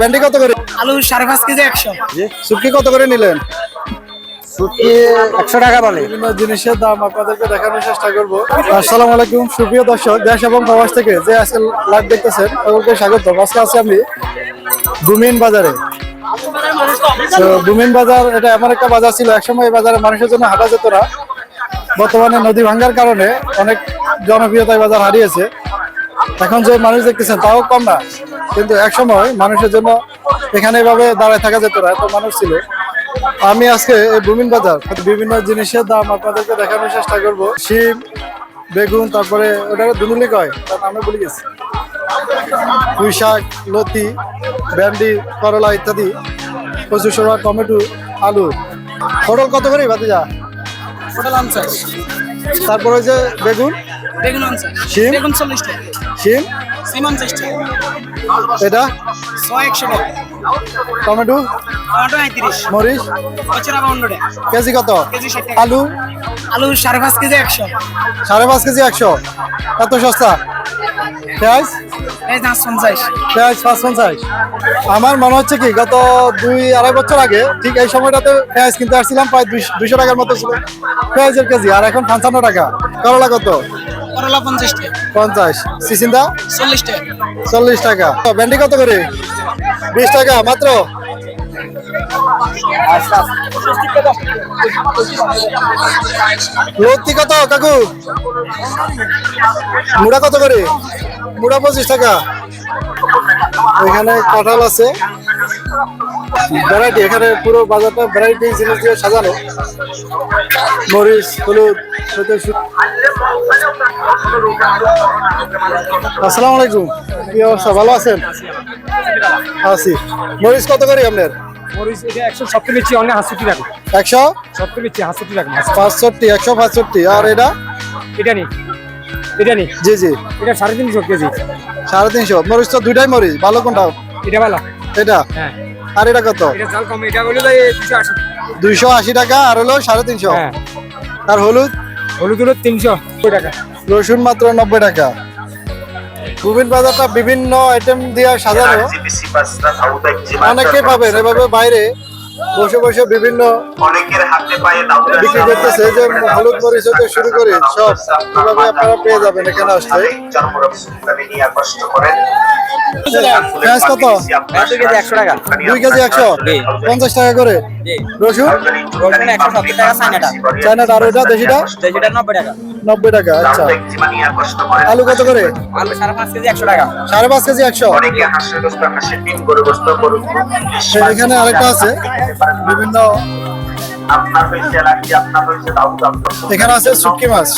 ভেন্ডি কত করে? আলু সাড়ে পাঁচ কেজি একশো। কত করে নিলেন? একশো টাকা বলে। জিনিসের দাম আপনাদেরকে দেখানোর চেষ্টা করব। আসসালামু আলাইকুম সুপ্রিয় দর্শক দেশ এবং প্রবাস থেকে যে আজকে লাইভ দেখতেছেন সকলকে স্বাগত আজকে আছি আমি দুমিন বাজারে। তো বাজার এটা এমন একটা বাজার ছিল একসময় এই বাজারে মানুষের জন্য হাঁটা যেত না। বর্তমানে নদী ভাঙ্গার কারণে অনেক জনপ্রিয়তা বাজার হারিয়েছে। এখন যে মানুষ দেখতেছেন তাও কম না। কিন্তু একসময় মানুষের জন্য এখানে এভাবে দাঁড়ায় থাকা যেত না এত মানুষ ছিল। আমি আজকে এই বুমিন বাজার বিভিন্ন জিনিসের দাম আপনাদেরকে দেখানোর চেষ্টা করব। শিম বেগুন তারপরে ওটা দুনুলি কয় তার নামে বলে গেছি। পুঁই শাক লতি ভেন্ডি করলা ইত্যাদি প্রচুর সময় টমেটো আলু। পটল কত করে ভাতিজা? পটল আনসার। তারপরে যে বেগুন বেগুন আনসার। শিম? বেগুন চল্লিশ টাকা। শিম? সিম আনসার এটা? ছয় একশো টমেটো? টমেটো আঁত্রিশ মরিচ? পঁচিরা কেজি কত? কেজি আলু? আলু সাড়ে পাঁচ কেজি একশো। সাড়ে পাঁচ কেজি একশো। এত সস্তা? পেঁয়াজ? পেঁয়াজ পাঁচ পঞ্চাশ। আমার মনে হচ্ছে কি গত দুই আড়াই বছর আগে ঠিক এই সময়টাতে পেঁয়াজ কিনতে আসছিলাম প্রায় দুইশো টাকার মতো ছিল। পেঁয়াজের কেজি আর এখন পঞ্চান্ন টাকা। করলা কত? করলা পঞ্চাশ টাকা। পঞ্চাশ। সিসিন্দা চল্লিশ টাকা। চল্লিশ টাকা। ভেন্ডি কত করে? বিশ টাকা মাত্র? লতি কত কাকু? মুড়া কত করে? মুড়া পঁচিশ টাকা। এখানে কাঁঠাল আছে। ভ্যারাইটি এখানে পুরো বাজারটা ভ্যারাইটি জিনিস দিয়ে সাজানো। মরিচ হলুদ আসসালামু আলাইকুম। কি অবস্থা? ভালো আছেন? আছি। মরিচ কত করে আপনার? মরিচ এটা একশো সত্তর নিচ্ছি অনেক হাসুটি একশো? সত্তর হাসুটি পাঁচষট্টি একশো পাঁচষট্টি। আর এটা? জি জি। এটা সাড়ে তিনশো কেজি। সাড়ে তিনশো। মরিচ তো দুইটাই মরিচ। ভালো কোনটা? এটা ভালো। এটা? হ্যাঁ। আর এটা কত দুইশো আশি টাকা আর হলো সাড়ে তিনশো। হ্যাঁ। আর হলুদ? হলুদ হলুদ তিনশো কুড়ি টাকা। রসুন মাত্র নব্বই টাকা। গোবিন্দ বাজারটা বিভিন্ন আইটেম দিয়ে সাজানো। অনেকে পাবেন এভাবে বাইরে। বসে বসে বিভিন্ন অনেকের হাতে পায়ে দাউদ বিক্রি করতেছে যে হলুদ মরিচ হতে শুরু করে সব এভাবে আপনারা পেয়ে যাবেন এখানে আসলে। পেঁয়াজ কত দুই কেজি একশো টাকা দুই কেজি একশো। পঞ্চাশ টাকা করে। রসুন? চায়নাটা। আর ওইটা দেশিটা? দেশিটা নব্বই টাকা। নব্বই টাকা আচ্ছা। নিয়ে আলু কত করে? আলু সাড়ে পাঁচ কেজি একশো টাকা। সাড়ে পাঁচ কেজি একশো। এখানে আরেকটা আছে। বিভিন্ন এখানে আছে শুটকি মাছ।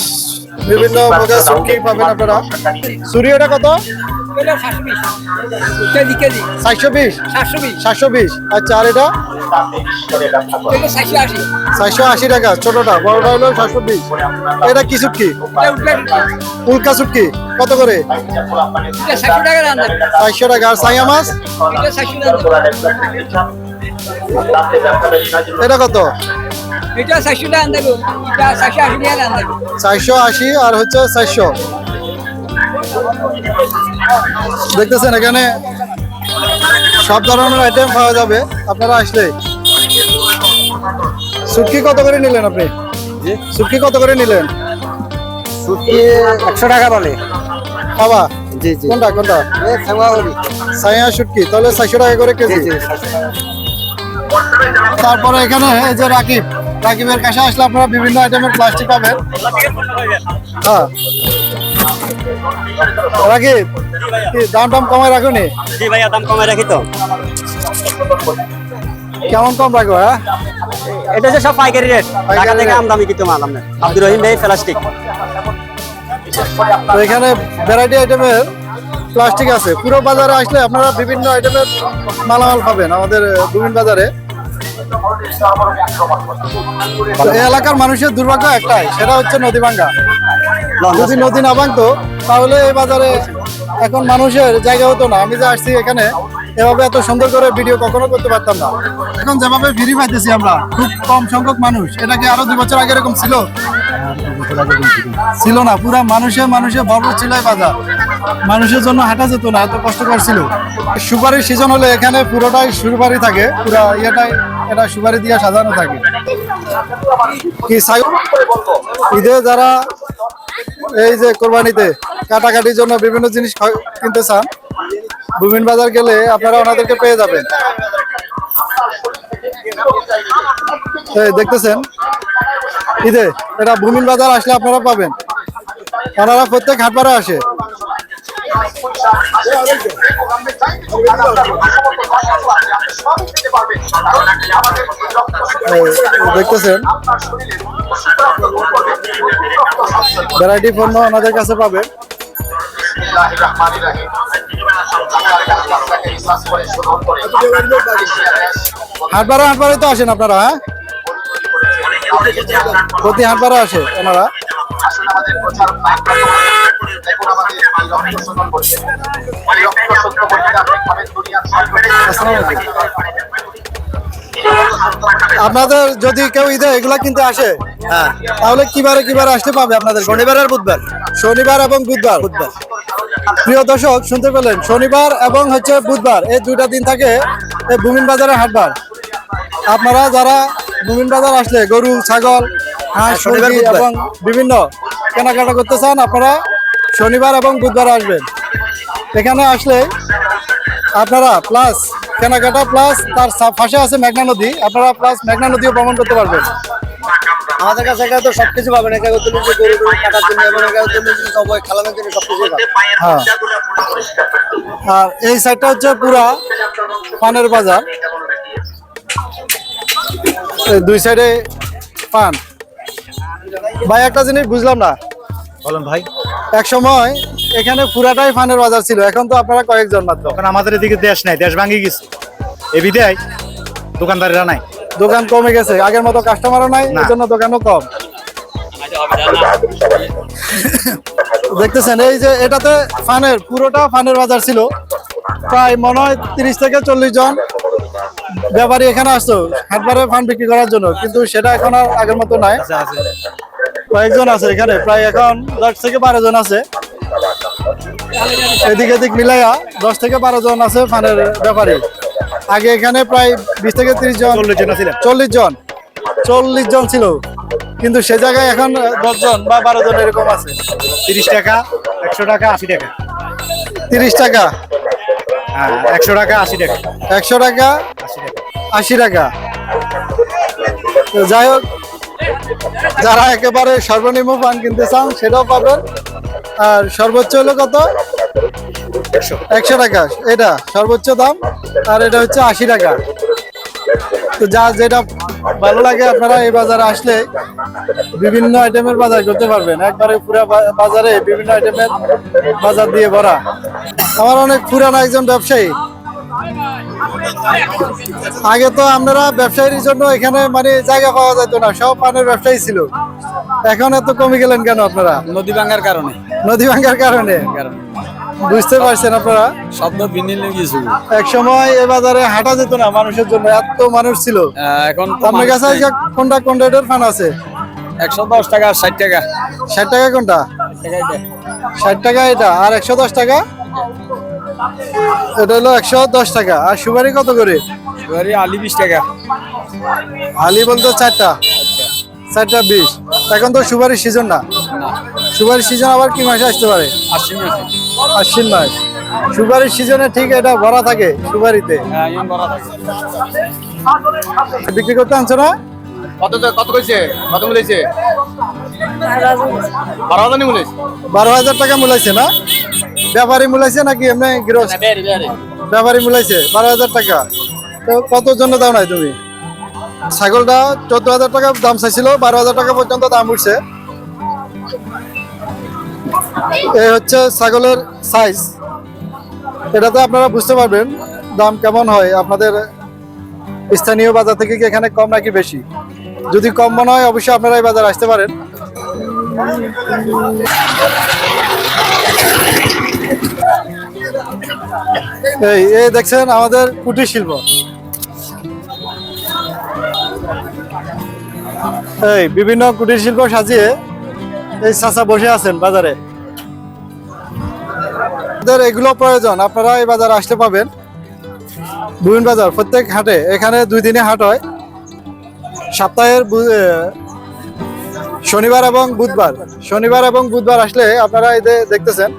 বিভিন্ন প্রকার শুটকি পাবেন আপনারা। সুরিয়াটা কত? সাতশো বিশ। সাতশো বিশ? আচ্ছা আর এটা? চারশো আশি। টাকা ছোটটা বড়টা হলো সাতশো বিশ। এটা কি শুটকি? উল্কা শুটকি। কত করে? চারশো টাকা চারশো টাকা। আর সাইয়া মাছ? এটা কত? এটা চারশো টাকা এটা চারশো আশি টাকা চারশো আশি আর হচ্ছে চারশো। দেখতেছেন এখানে সব ধরনের আইটেম পাওয়া যাবে। আপনারা আসলে শুটকি কত করে নিলেন আপনি? সুটকি কত করে নিলেন? শুটকি একশো টাকা বলে। বাবা জি জি। কোনটা কোনটা? সাইয়া শুটকি তাহলে চারশো টাকা করে কেজি। তারপরে এখানে এই যে রাকিব রাকিবের কাছে আসলে আপনারা বিভিন্ন আইটেমের প্লাস্টিক পাবেন। হ্যাঁ। রাকিব দাম টাম কমায় রাখুনি? জি ভাইয়া দাম কমে রাখি তো। কেমন কম রাখো হ্যাঁ? এটা যে সব পাইকারি রেট ঢাকা থেকে আমদামি কিন্তু মাল আপনার। আব্দুর রহিম ভাই প্লাস্টিক তো এখানে ভ্যারাইটি আইটেমের প্লাস্টিক আছে। পুরো বাজারে আসলে আপনারা বিভিন্ন আইটেমের মালামাল পাবেন আমাদের বিভিন্ন বাজারে। এলাকার মানুষের দুর্ভাগ্য একটাই, সেটা হচ্ছে নদী ভাঙ্গা। যদি নদী না ভাঙতো, তাহলে এই বাজারে এখন মানুষের জায়গা হতো না। আমি যে আসছি এখানে, এভাবে এত সুন্দর করে ভিডিও কখনো করতে পারতাম না। এখন যেভাবে ভিড়ি পাইতেছি আমরা, খুব কম সংখ্যক মানুষ। এটা কি আরও দুই বছর আগে এরকম ছিল? ছিল না, পুরা মানুষে মানুষে ভরপুর ছিল বাজার। মানুষের জন্য হাঁটা যেত না, এত কষ্টকর ছিল। সুপারির সিজন হলে এখানে পুরোটাই সুপারি থাকে, পুরা ইয়েটাই এটা সুপারি দিয়ে সাজানো থাকে। ঈদে যারা এই যে কোরবানিতে কাটাকাটির জন্য বিভিন্ন জিনিস কিনতে চান বুমিন বাজার গেলে আপনারা ওনাদেরকে পেয়ে যাবেন। দেখতেছেন? ঈদে এটা ভূমিন বাজার আসলে আপনারা পাবেন। ওনারা প্রত্যেক হাটবারে আসে। দেখতেছেন? ভ্যারাইটি পণ্য ওনাদের কাছে পাবেন। হাটবারে হাটবারে তো আসেন আপনারা হ্যাঁ? প্রতি হাটবারে আসে ওনারা। আমাদের প্রচার আপনাদের যদি কেউ ঈদে এগুলা কিনতে আসে হ্যাঁ তাহলে কিবারে কিবারে আসতে পাবে আপনাদের। শনিবার আর বুধবার। শনিবার এবং বুধবার। বুধবার প্রিয় দর্শক, শুনতে পেলেন, শনিবার এবং হচ্ছে বুধবার, এই দুইটা দিন থাকে এই বুমিন বাজারের হাটবার। আপনারা যারা বুমিন বাজার আসলে, গরু, ছাগল হাঁস মুরগি এবং বিভিন্ন কেনাকাটা করতে চান আপনারা শনিবার এবং বুধবার আসবেন। এখানে আসলে আপনারা প্লাস কেনাকাটা প্লাস তার পাশে আছে মেঘনা নদী আপনারা প্লাস মেঘনা নদীও ভ্রমণ করতে পারবেন। আমাদের কাছে এখানে তো সবকিছু পাবেন এখানে তো নিজে গরু গরু কাটার জন্য এবং এখানে তো নিজে সবাই খেলানোর জন্য সবকিছু পাবেন। হ্যাঁ। আর এই সাইডটা হচ্ছে পুরা পানের বাজার। দুই সাইডে পান। ভাই একটা জিনিস বুঝলাম না। বলেন ভাই। এক সময় এখানে পুরাটাই ফানের বাজার ছিল এখন তো আপনারা কয়েকজন মাত্র। এখন আমাদের এদিকে দেশ নাই দেশ ভাঙি গেছে। এ বিদায় দোকানদারেরা নাই। দোকান কমে গেছে আগের মতো কাস্টমারও নাই না। এই জন্য দোকানও কম। দেখতেছেন এই যে এটাতে ফানের পুরোটা ফানের বাজার ছিল। প্রায় মনে হয় তিরিশ থেকে চল্লিশ জন ব্যাপারী এখানে আসতো হাটবারে ফান বিক্রি করার জন্য। কিন্তু সেটা এখন আর আগের মতো নাই। কয়েকজন আছে এখানে প্রায় এখন দশ থেকে বারো জন আছে। এদিক এদিক মিলাইয়া দশ থেকে বারো জন আছে ফানের ব্যাপারে। আগে এখানে প্রায় বিশ থেকে তিরিশ জন চল্লিশ জন ছিলেন। চল্লিশ জন চল্লিশ জন ছিল। কিন্তু সে জায়গায় এখন দশ জন বা বারো জন এরকম আছে। তিরিশ টাকা একশো টাকা আশি টাকা। তিরিশ টাকা। হ্যাঁ একশো টাকা আশি টাকা। একশো টাকা আশি টাকা। আশি টাকা। যাই হোক যারা একেবারে সর্বনিম্ন পান কিনতে চান, সেটাও পাবেন। আর সর্বোচ্চ হলো কত? একশো টাকা। এটা সর্বোচ্চ দাম। আর এটা হচ্ছে আশি টাকা। তো যা যেটা ভালো লাগে আপনারা এই বাজারে আসলে বিভিন্ন আইটেমের বাজার করতে পারবেন। একবারে পুরা বাজারে বিভিন্ন আইটেমের বাজার দিয়ে ভরা। আমার অনেক পুরানো একজন ব্যবসায়ী আগে তো আপনারা ব্যবসায়ীর জন্য এখানে মানে জায়গা পাওয়া যেত না সব পানের ব্যবসায়ী ছিল। এখন এত কমে গেলেন কেন আপনারা? নদী ভাঙার কারণে। নদী ভাঙ্গার কারণে? বুঝতে পারছেন আপনারা? শব্দ বিনিল গেছে এক সময় এ বাজারে হাঁটা যেত না মানুষের জন্য এত মানুষ ছিল। এখন আপনার কাছে কোনটা কোন রেটের ফান আছে? একশো দশ টাকা ষাট টাকা। ষাট টাকা কোনটা? ষাট টাকা এটা। আর একশো দশ টাকা? এটা হলো একশো দশ টাকা। আর সুপারি কত করে? এবারে আলি বিশ টাকা। হালি বলতে চারটা। চারটা বিশ। এখন তো সুপারির সিজন না। সুপারির সিজন আবার কি মাসে আসতে পারে? আশি মাসে। আশ্বিন মাস। সুপারির সিজনে ঠিক এটা ভরা থাকে সুপারিতে। হ্যাঁ ইন বড় থাকে। বিক্রি করতে আনছো না? কত কত কইছে? কত মিলেছে বারো হাজার। বারো হাজার টাকা মূলাইছে না? ব্যাপারী মূলাইছে নাকি এমনি গৃহস্থ ব্যাপারী মূলাইছে বারো হাজার টাকা। তো কত জন্য দাও নাই তুমি? ছাগলটা চোদ্দ হাজার টাকা দাম চাইছিল বারো হাজার টাকা পর্যন্ত দাম উঠছে। এই হচ্ছে ছাগলের সাইজ এটাতে আপনারা বুঝতে পারবেন দাম কেমন হয় আপনাদের স্থানীয় বাজার থেকে কি এখানে কম নাকি বেশি। যদি কম মনে হয় অবশ্যই আপনারা এই বাজার আসতে পারেন। এই এই দেখছেন আমাদের কুটির শিল্প। এই, বিভিন্ন কুটির শিল্প সাজিয়ে এই চাচা বসে আছেন বাজারে। এগুলো প্রয়োজন, আপনারা এই বাজার আসতে পাবেন। বুবিন বাজার, প্রত্যেক হাটে, এখানে দুই দিনে হাট হয়। সপ্তাহের শনিবার এবং বুধবার। শনিবার এবং বুধবার আসলে আপনারা এদের দেখতেছেন,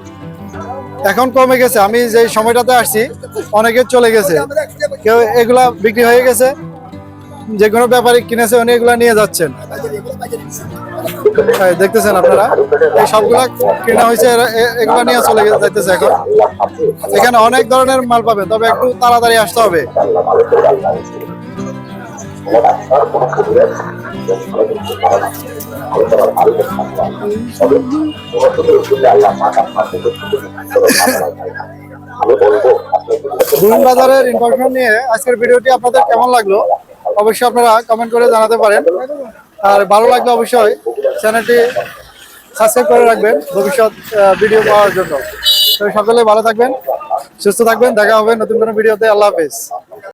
এখন কমে গেছে। আমি যে সময়টাতে আসছি, অনেকে চলে গেছে। কেউ এগুলা বিক্রি হয়ে গেছে, যে কোনো ব্যাপারী কিনেছে, উনি এগুলা নিয়ে যাচ্ছেন। দেখতেছেন আপনারা, এই সবগুলা কেনা হয়েছে এগুলা নিয়ে চলে যাইতেছে এখন। এখানে অনেক ধরনের মাল পাবেন, তবে একটু তাড়াতাড়ি আসতে হবে। বাজারের ইনফরমেশন নিয়ে আজকের ভিডিওটি আপনাদের কেমন লাগল? অবশ্যই আপনারা কমেন্ট করে জানাতে পারেন। আর ভালো লাগলে অবশ্যই চ্যানেলটি সাবস্ক্রাইব করে রাখবেন ভবিষ্যৎ ভিডিও পাওয়ার জন্য। তো সকলে ভালো থাকবেন, সুস্থ থাকবেন। দেখা হবে নতুন কোনো ভিডিওতে। আল্লাহ হাফেজ।